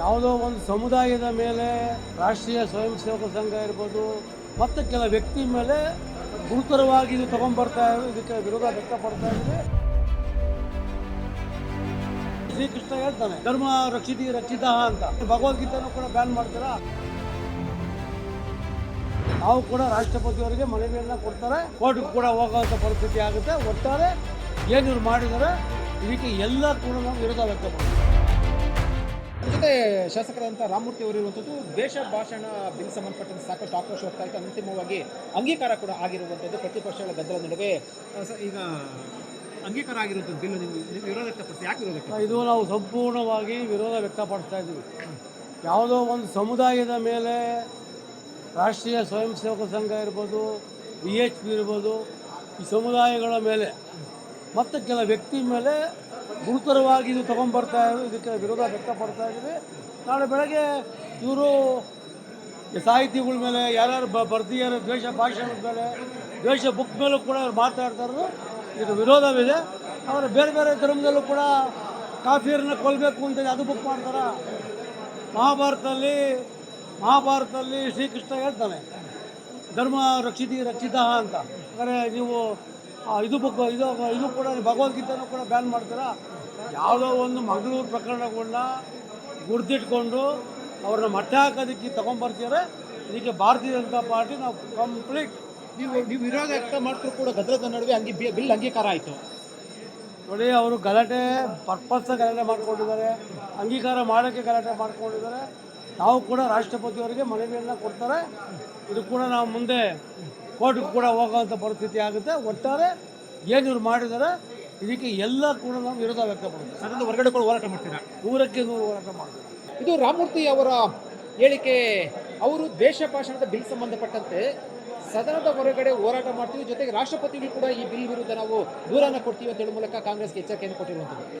ಯಾವುದೋ ಒಂದು ಸಮುದಾಯದ ಮೇಲೆ ರಾಷ್ಟ್ರೀಯ ಸ್ವಯಂ ಸೇವಕ ಸಂಘ ಇರ್ಬೋದು, ಮತ್ತು ಕೆಲ ವ್ಯಕ್ತಿ ಮೇಲೆ ಗುರುತರವಾಗಿ ಇದು ತಗೊಂಡ್ಬರ್ತಾ ಇದಕ್ಕೆ ವಿರೋಧ ವ್ಯಕ್ತಪಡ್ತಾ ಇದ್ದೀವಿ ಶ್ರೀಕೃಷ್ಣ ಹೇಳ್ತಾನೆ, ಧರ್ಮ ರಕ್ಷಿತಿ ರಕ್ಷಿತ ಅಂತ. ಭಗವದ್ಗೀತೆನೂ ಕೂಡ ಬ್ಯಾನ್ ಮಾಡ್ತಾರ? ನಾವು ಕೂಡ ರಾಷ್ಟ್ರಪತಿಯವರಿಗೆ ಮನವಿಯನ್ನ ಕೊಡ್ತಾರೆ. ಕೋರ್ಟ್ಗೆ ಕೂಡ ಹೋಗುವಂಥ ಪರಿಸ್ಥಿತಿ ಆಗುತ್ತೆ. ಒಟ್ಟಾರೆ ಏನಿವ್ರು ಮಾಡಿದರೆ, ಇದಕ್ಕೆ ಎಲ್ಲ ಕೂಡ ನಾವು ವಿರೋಧ ವ್ಯಕ್ತಪಡ್ತೀವಿ. ಜೊತೆ ಶಾಸಕರಾದಂಥ ರಾಮಮೂರ್ತಿ ಅವರು ಇರುವಂಥದ್ದು ದೇಶ ಭಾಷಣ ಬಿಲ್ ಸಂಬಂಧಪಟ್ಟಂತೆ ಸಾಕಷ್ಟು ಆಕ್ರೋಶ ಹೋಗ್ತಾ ಇತ್ತು ಅಂತಿಮವಾಗಿ ಅಂಗೀಕಾರ ಕೂಡ ಆಗಿರುವಂಥದ್ದು ಪ್ರತಿಪಕ್ಷಗಳ ಗದ್ದಲ ನಡುವೆ. ಈಗ ಅಂಗೀಕಾರ ಆಗಿರುವಂಥದ್ದು ಬಿಲ್ ನೀವು ವಿರೋಧ ವ್ಯಕ್ತಪಡಿಸಿ, ಯಾಕೆ ವಿರೋಧ ಇದು ನಾವು ಸಂಪೂರ್ಣವಾಗಿ ವಿರೋಧ ವ್ಯಕ್ತಪಡಿಸ್ತಾ ಇದ್ದೀವಿ. ಯಾವುದೋ ಒಂದು ಸಮುದಾಯದ ಮೇಲೆ ರಾಷ್ಟ್ರೀಯ ಸ್ವಯಂ ಸೇವಕ ಸಂಘ ಇರ್ಬೋದು, ಬಿ ಎಚ್ ಪಿ ಇರ್ಬೋದು, ಈ ಸಮುದಾಯಗಳ ಮೇಲೆ, ಮತ್ತು ಕೆಲ ವ್ಯಕ್ತಿ ಮೇಲೆ ಗುರುತರವಾಗಿ ಇದು ತೊಗೊಂಡ್ಬರ್ತಾ ಇದಕ್ಕೆ ವಿರೋಧ ವ್ಯಕ್ತಪಡ್ತಾ ಇದ್ದೀವಿ. ನಾಳೆ ಬೆಳಗ್ಗೆ ಇವರು ಸಾಹಿತಿಗಳ ಮೇಲೆ, ಯಾರ್ಯಾರು ಬ, ಬರ್ದಿದ್ದಾರೆ, ದ್ವೇಷ, ಭಾಷಣದ ಮೇಲೆ, ದ್ವೇಷ ಬುಕ್ ಮೇಲೂ ಕೂಡ ಅವ್ರು ಮಾತಾಡ್ತಾ ಇರೋದು ಇದು ವಿರೋಧವಿದೆ. ಅವರು ಬೇರೆ ಬೇರೆ ಧರ್ಮದಲ್ಲೂ ಕೂಡ ಕಾಫಿಯರನ್ನ ಕೊಲ್ಲಬೇಕು ಅಂತ ಅದು ಬುಕ್ ಮಾಡ್ತಾರ? ಮಹಾಭಾರತದಲ್ಲಿ ಮಹಾಭಾರತದಲ್ಲಿ ಶ್ರೀಕೃಷ್ಣ ಹೇಳ್ತಾನೆ, ಧರ್ಮ ರಕ್ಷಿತಿ, ರಕ್ಷಿತ ಅಂತ. ಅಂದರೆ ನೀವು ಇದು ಬುಕ್, ಇದು ಇದು ಕೂಡ ಭಗವದ್ಗೀತೆನೂ ಕೂಡ ಬ್ಯಾನ್ ಮಾಡ್ತೀರಾ? ಯಾವುದೋ ಒಂದು ಮಂಗಳೂರು ಪ್ರಕರಣಗಳನ್ನ ಗುರ್ತಿಟ್ಕೊಂಡು ಅವ್ರನ್ನ ಮಟ್ಟ ಹಾಕೋದಕ್ಕೆ ತಗೊಂಬರ್ತಾರೆ ಇದಕ್ಕೆ ಭಾರತೀಯ ಜನತಾ ಪಾರ್ಟಿ ನಾವು ಕಂಪ್ಲೀಟ್ ನೀವು ನೀವು ವಿರೋಧ ವ್ಯಕ್ತ ಮಾಡ್ತಿದ್ರು ಕೂಡ ಗದ್ದಲದ ನಡುವೆ ಹಂಗೆ ಬಿಲ್ ಅಂಗೀಕಾರ ಆಯಿತು. ನೋಡಿ ಅವರು ಗಲಾಟೆ ಪರ್ಪಸ್ ಗಲಾಟೆ ಮಾಡ್ಕೊಂಡಿದ್ದಾರೆ ಅಂಗೀಕಾರ ಮಾಡೋಕ್ಕೆ ಗಲಾಟೆ ಮಾಡ್ಕೊಂಡಿದ್ದಾರೆ. ನಾವು ಕೂಡ ರಾಷ್ಟ್ರಪತಿಯವರಿಗೆ ಮನವಿಯನ್ನು ಕೊಡ್ತಾರೆ. ಇದು ಕೂಡ ನಾವು ಮುಂದೆ ಕೋರ್ಟ್ಗೆ ಕೂಡ ಹೋಗೋವಂಥ ಪರಿಸ್ಥಿತಿ ಆಗುತ್ತೆ. ಒಟ್ಟಾರೆ ಏನು ಇವ್ರು ಮಾಡಿದ್ದಾರೆ ಇದಕ್ಕೆ ಎಲ್ಲ ಕೂಡ ನಾವು ವಿರೋಧ ವ್ಯಕ್ತಪಡಿಸ್ತೀವಿ. ಅದನ್ನು ಹೊರಗಡೆ ಕೂಡ ಹೋರಾಟ ಮಾಡ್ತೀರಾ? ಊರಕ್ಕೆ ನೂರು ಹೋರಾಟ ಮಾಡ್ತೀವಿ. ಇದು ರಾಮಮೂರ್ತಿ ಅವರ ಹೇಳಿಕೆ. ಅವರು ದೇಶ ಭಾಷಣದ ಬಿಲ್ ಸಂಬಂಧಪಟ್ಟಂತೆ ಸದನದ ಹೊರಗಡೆ ಹೋರಾಟ ಮಾಡ್ತೀವಿ. ಜೊತೆಗೆ ರಾಷ್ಟ್ರಪತಿಗಳು ಕೂಡ ಈ ಬಿಲ್ ವಿರುದ್ಧ ನಾವು ದೂರನ ಕೊಡ್ತೀವಿ ಅಂತ ಹೇಳುವ ಮೂಲಕ ಕಾಂಗ್ರೆಸ್ಗೆ ಎಚ್ಚರಿಕೆಯನ್ನು ಕೊಟ್ಟಿರುವಂಥದ್ದು.